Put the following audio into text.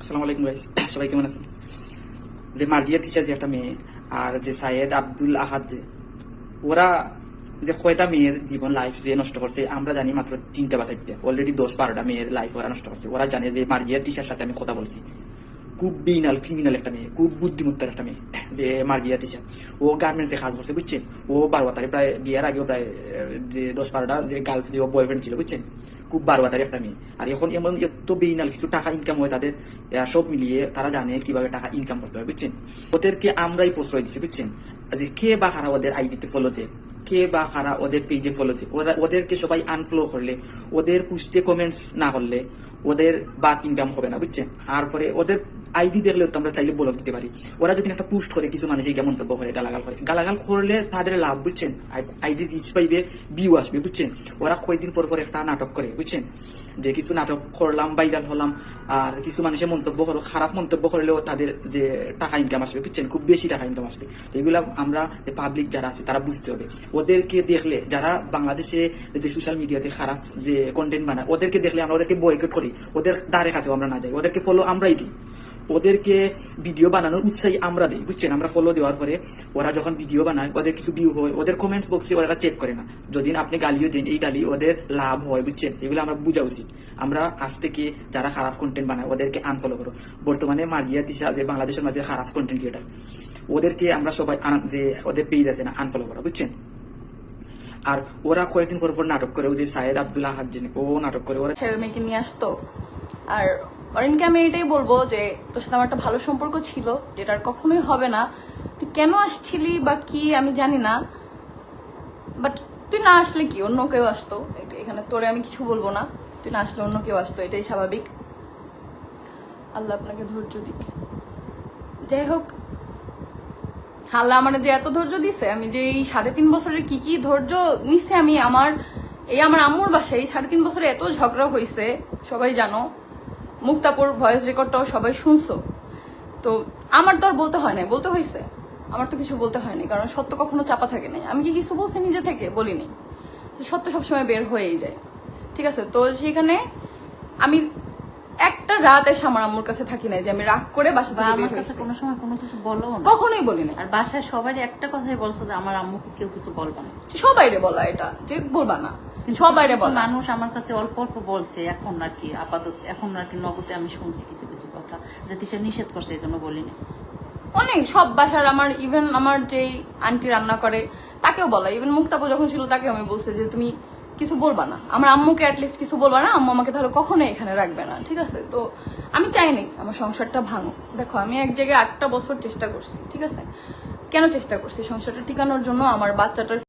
আসসালামু আলাইকুম ভাই সবাই কেমন আছেন? যে মার্জিয়া তিশা যে একটা মেয়ে আর যে সাইয়েদ আব্দুল আহাদ যে, ওরা যে কয়টা মেয়ের জীবন লাইফ যে নষ্ট করছে, আমরা জানি মাত্র তিনটা বা চারটে। অলরেডি দশ বারোটা মেয়ের লাইফ ওরা নষ্ট করছে। ওরা জানে যে মার্জিয়া তিশার সাথে আমি কথা বলছি। খুব বিনাল ক্রিমিনাল একটা মেয়ে, খুব বুদ্ধিমত্তার একটা মেয়ে, যে মার্জিয়া তিশা ও গার্মেন্টসে কাজ করছে, বুঝছেন? ও বারো তারিখ প্রায়, বিয়ের আগেও প্রায় যে দশ বারোটা যে গার্লস যে বয়ফ্রেন্ড ছিল, বুঝছেন? খুব বারোয়াতারি একটা মেয়ে। আর এখন এমন এত বেইনাল কিছু টাকা ইনকাম হয় তাদের সব মিলিয়ে তারা জানে কীভাবে টাকা ইনকাম করতে হয়, বুঝছেন? ওদেরকে আমরাই প্রশ্রয় দিচ্ছি বুঝছেন? যে কে বা কারা ওদের আইডিতে ফলোতে কে বা কারা ওদের পেজে ফলোতে ওরা, ওদেরকে সবাই আনফলো করলে, ওদের পুষতে কমেন্টস না করলে ওদের বা ইনকাম হবে না, বুঝছেন? আর পরে ওদের আইডি দেখলে তো আমরা চাইলে ব্লক দিতে পারি। ওরা যদি একটা পোস্ট করে, কিছু মানুষ এইটা মন্তব্য করে গালাগাল করে? গালাগাল করলে তাদের লাভ, বুঝছেন? আইডি রিচ পাইবে ভিউ আসবে, বুঝছেন? ওরা কয়েকদিন পর পর একটা নাটক করে, বুঝছেন? যে কিছু নাটক করলাম ভাইরাল হলাম, আর কিছু মানুষের মন্তব্য করল খারাপ মন্তব্য করলেও তাদের যে টাকা ইনকাম আসবে, বুঝছেন? খুব বেশি টাকা ইনকাম আসবে। এগুলো আমরা যে পাবলিক যারা আছে, তারা বুঝতে হবে। ওদেরকে দেখলে, যারা বাংলাদেশে যে সোশ্যাল মিডিয়াতে খারাপ যে কন্টেন্ট বানায়, ওদেরকে দেখলে আমরা ওদেরকে বয়কট করি। ওদের দ্বারে কাছেও আমরা না যাই। ওদেরকে ফলো আমরাই দিই। ওদেরকে ভিডিও বানানোর উৎসাহী আমরা দিই, বুঝছেন? আমরা ফলো দেওয়ার পরে ওরা যখন ভিডিও বানায়, ওদের কিছু ভিউ হয়, ওদের কমেন্টস বক্সে ওরা চেক করে না। যদি আপনি গালিও দেন, এই গালি ওদের লাভ হয়, বুঝছেন? এগুলো আমরা বোঝা উচিত। আমরা আজ থেকে যারা খারাপ কন্টেন্ট বানায়, ওদেরকে আনফলো করো। বর্তমানে মার্জিয়া তিশা যে বাংলাদেশের মাঝে খারাপ কন্টেন্ট ক্রিয়েটার ওদেরকে আমরা সবাই যে ওদের পেজ আছে না আনফলো করো, বুঝছেন? আর ওরা কয়েকদিন পর পর নাটক করে ওই সায়েদ আব্দুল্লাহ হাত যিনি, ও নাটক করে ওরা ছেলে মেয়েকে নিয়ে আসতো। আর অরিনকে আমি এটাই বলব যে তোর সাথে আমার একটা ভালো সম্পর্ক ছিল যেটা আর কখনোই হবে না। তুই কেন আসছিলি বা কি আমি জানি না। বাট তুই না আসলে কি অন্য কেউ আসতো। এখানে তোরে আমি কিছু বলব না। তুই না আসলে অন্য কেউ আসতো এটাই স্বাভাবিক। আল্লাহ আপনাকে ধৈর্য দিক। যাই হোক আল্লাহ আমার যে এত ধৈর্য দিছে, আমি যে এই সাড়ে তিন বছরের কি কি ধৈর্য নিছে আমি আমার, এই আমার আম্মুর বাসায় এই সাড়ে তিন বছরে এত ঝগড়া হয়েছে সবাই জানো। মুক্তাপুর ভয়েস রেকর্ডটাও সবাই শুনছো। তো আমার তো আর বলতে হয় নাই, বলতে হয়েছে আমার তো কিছু বলতে হয়নি কারণ সত্য কখনো চাপা থাকে নাই। আমি কি কিছু বলছি নিজে থেকে? বলিনি। সত্য সবসময় বের হয়েই যায়। ঠিক আছে? তো সেখানে আমি একটা রাত এসে আমার আম্মুর কাছে থাকি নাই যে আমি রাগ করে বাসা থেকে আমার কাছে কোনো সময় কোনো কিছু বলো না। কখনোই বলি না আর বাসায় সবারই একটা কথাই বলছো যে আমার আম্মুকে কেউ কিছু বলবে না। সবাই রে বলা এটা যে বলবা না। সবাই রে কিছু বলা। মানুষ আমার কাছে অল্প অল্প বলছে এখন আর কি আপাতত এখন আর কি নগদে আমি শুনছি কিছু কিছু কথা যে সে নিষেধ করছে এই জন্য বলিনি। অনেক সব বাসার আমার ইভেন আমার যেই আন্টি রান্না করে তাকেও বলা। ইভেন মুক্তাপু যখন ছিল তাকে আমি বলছি যে তুমি কিছু বলবা না। আমার আম্মুকে অ্যাটলিস্ট কিছু বলবা না, আম্মু আমাকে তাহলে কখনো এখানে রাখবে না, ঠিক আছে? তো আমি চাইনি আমার সংসারটা ভাঙো দেখো, আমি এক জায়গায় আটটা বছর চেষ্টা করছি, ঠিক আছে? কেন চেষ্টা করছি? সংসারটা টিকানোর জন্য আমার বাচ্চাটার